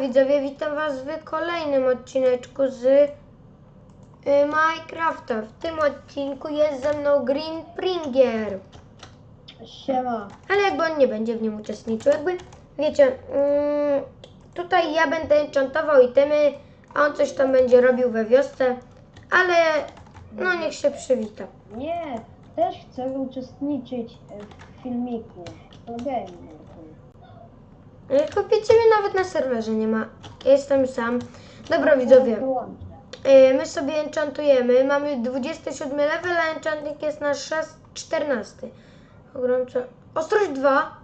Widzowie, witam was w kolejnym odcineczku z y, Minecrafta. W tym odcinku jest ze mną Green Pringer. Siema. Ale jakby on nie będzie w nim uczestniczył, jakby wiecie, mm, tutaj ja będę enchantował itemy, a on coś tam będzie robił we wiosce, ale no niech się przywita. Nie, też chcę uczestniczyć w filmiku. To game. Tylko ciebie nawet na serwerze nie ma. Jestem sam. Dobra widzowie, y, my sobie enchantujemy. Mamy 27 level, a enchanting jest na 6, 14. Ogromca. Ostrość 2.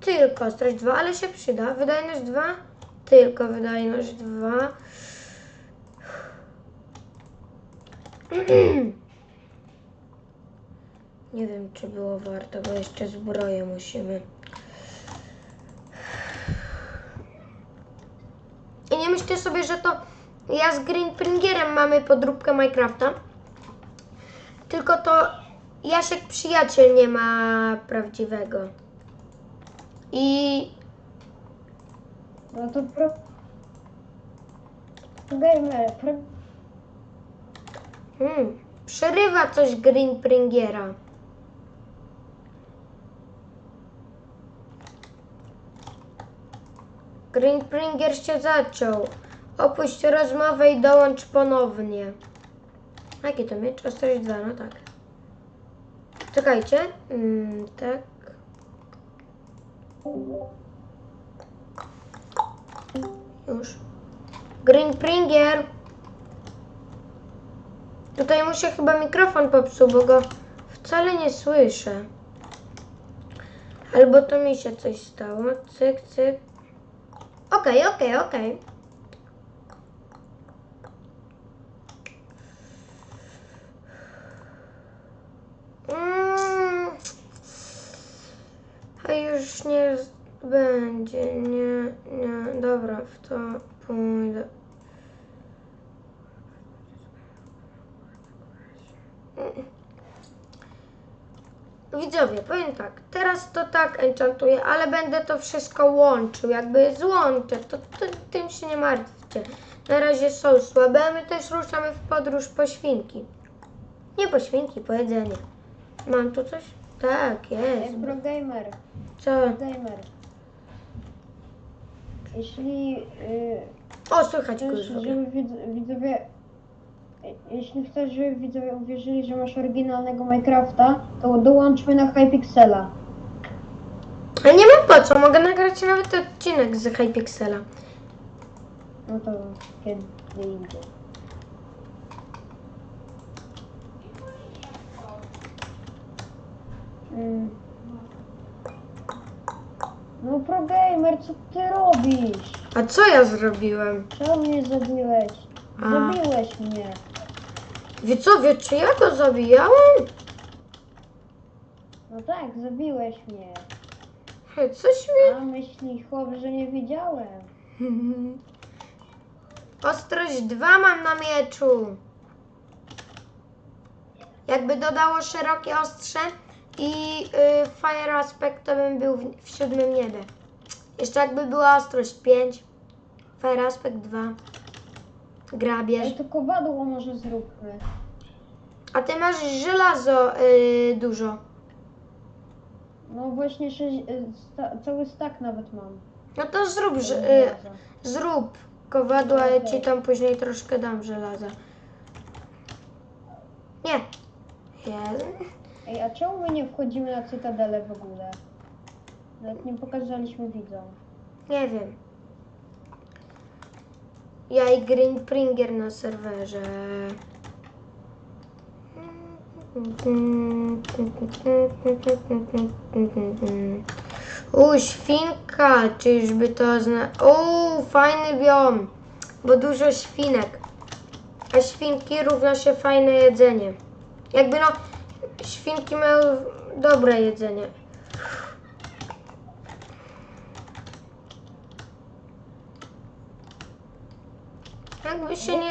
Tylko ostrość 2, ale się przyda. Wydajność 2. Tylko wydajność 2. Nie wiem, czy było warto, bo jeszcze zbroję musimy. Myślcie sobie, że to ja z Green Pringerem mamy podróbkę Minecrafta. Tylko to Jasiek przyjaciel nie ma prawdziwego. I No to pro... Gamer, pro... hmm, przerywa coś Green Pringera. Green Pringer się zaczął. Opuść rozmowę i dołącz ponownie. Jaki to miecz? Ostrość 2, no tak. Czekajcie. Mm, tak. Już. Green Pringer. Tutaj mu się chyba mikrofon popsuł, bo go wcale nie słyszę. Albo to mi się coś stało. Cyk, cyk. Okej, okej, okej. Mm. A już nie będzie, nie, nie, dobra, w to pójdę. Widzowie, powiem tak, teraz to tak enchantuję, ale będę to wszystko łączył, jakby złączę, to, to tym się nie martwcie. Na razie są słabe, my też ruszamy w podróż po świnki. Nie po świnki, po jedzenie. Mam tu coś? Tak, jest. Ej, pro gamer, Co? gamer. Jeśli y, O, słychać kurwa. żeby widz- widzowie... Jeśli chcesz, żeby widzowie uwierzyli, że masz oryginalnego Minecrafta, to dołączmy na Hypixela. Ale nie mam po co, mogę nagrać nawet odcinek z Hypixela. No to kiedy indziej. Mm. No pro gamer, co ty robisz? A co ja zrobiłem? Czemu mnie zabiłeś? A. Zabiłeś mnie. Widzowie, czy ja go zabijałem? No tak, zabiłeś mnie. Hej, Coś mi... A myśli chłop, że nie widziałem. Ostrość 2 mam na mieczu. Jakby dodało szerokie ostrze i y, fire aspect, to bym był w, w siódmym niebie. Jeszcze jakby była ostrość 5, fire aspect 2, grabież. Ej, to kowadło może zróbmy. A ty masz żelazo y, dużo. No właśnie, sześć, y, sta, cały stak nawet mam. No to zrób, że, y, Żelaza. zrób kowadło, a ja ci tam później troszkę dam żelaza. Nie. Jest. Ej, a czemu my nie wchodzimy na cytadelę w ogóle? Nawet nie pokazaliśmy widzom. Nie wiem. Ja i Green Pringer na serwerze. U, świnka, czyżby to zna... U, fajny biom, bo dużo świnek. A świnki równa się fajne jedzenie. Jakby no, świnki mają dobre jedzenie. Jakby się nie...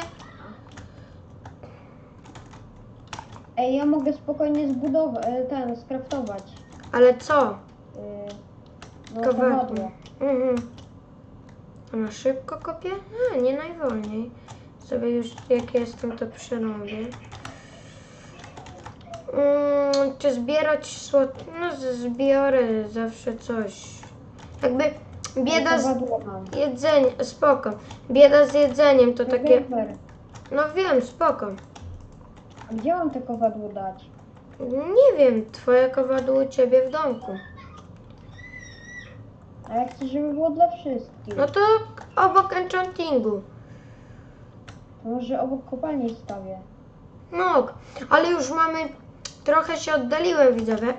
Ej, ja mogę spokojnie zbudować, ten, skraftować. Ale co? Y, no, kowadło. Mhm. Na szybko kopię? A, nie najwolniej. Sobie już jak jestem, to przerobię. Mm, czy zbierać słod... No zbiorę zawsze coś. Jakby bieda z jedzeniem, spoko. Bieda z jedzeniem to takie... No wiem, spoko. a Gdzie mam te kowadło dać? Nie wiem, twoje kowadło u ciebie w domku. A ja chcę, żeby było dla wszystkich. No to obok enchantingu. To może obok kopalni stawię. No, ale już mamy... Trochę się oddaliłem, widzowie.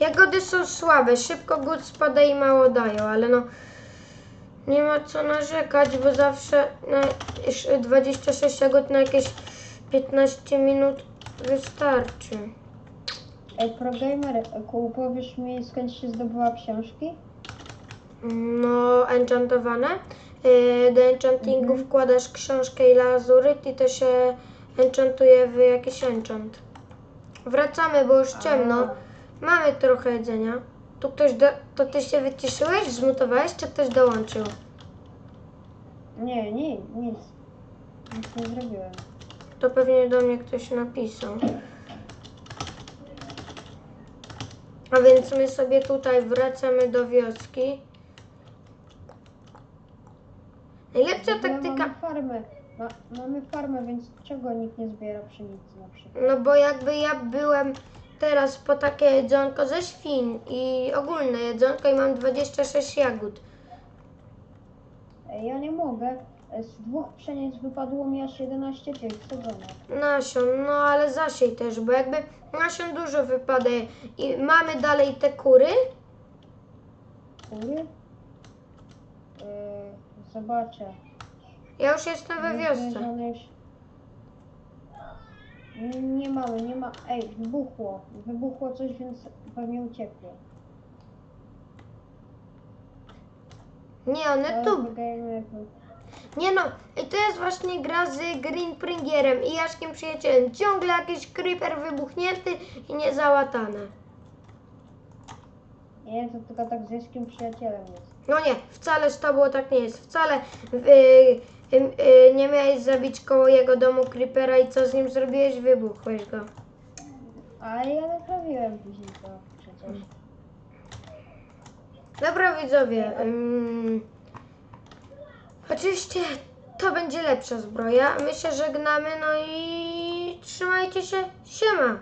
Jagody są słabe, szybko gód spada i mało dają, ale no nie ma co narzekać, bo zawsze na iż 26 jagód na jakieś 15 minut wystarczy. Ej, ProGamer, powiesz mi skąd się zdobyła książki? No, enchantowane. Yy, Do enchantingu Mhm. wkładasz książkę i lazuryt i to się enchantuje w jakiś enchant. Wracamy, bo już ciemno. Mamy trochę jedzenia. Tu ktoś do... To ty się wyciszyłeś, zmutowałeś, czy ktoś dołączył? Nie, nie, nic. Nic nie zrobiłem. To pewnie do mnie ktoś napisał. A więc my sobie tutaj wracamy do wioski. Najlepsza ogóle taktyka... Mamy farmę. Ma, mamy farmę, więc czego nikt nie zbiera pszenicy na przykład? No bo jakby ja byłem teraz po takie jedzonko ze świn i ogólne jedzonko i mam 26 jagód. Ej, ja nie mogę. Z dwóch pszenic wypadło mi aż 11 tych sadzonek. Nasion, no ale zasiej też, bo jakby nasion dużo wypada i mamy dalej te kury. Kury? Yy, zobaczę. Ja już jestem we wiosce. Nie, mamy, nie ma. Ej, wybuchło. Wybuchło coś, więc pewnie uciekło. Nie, one tu. Nie no, i to jest właśnie gra z Green Pringierem i Jaszkiem Przyjacielem. Ciągle jakiś creeper wybuchnięty i niezałatane. Nie, to tylko tak z Jaskiem przyjacielem jest. No nie, wcale z tobą tak nie jest. Wcale y, y, y, nie miałeś zabić koło jego domu creepera i co z nim zrobiłeś? Wybuchłeś go. Ale ja naprawiłem później to przecież. Dobra widzowie, ym, oczywiście to będzie lepsza zbroja. My się żegnamy, no i trzymajcie się. Siema!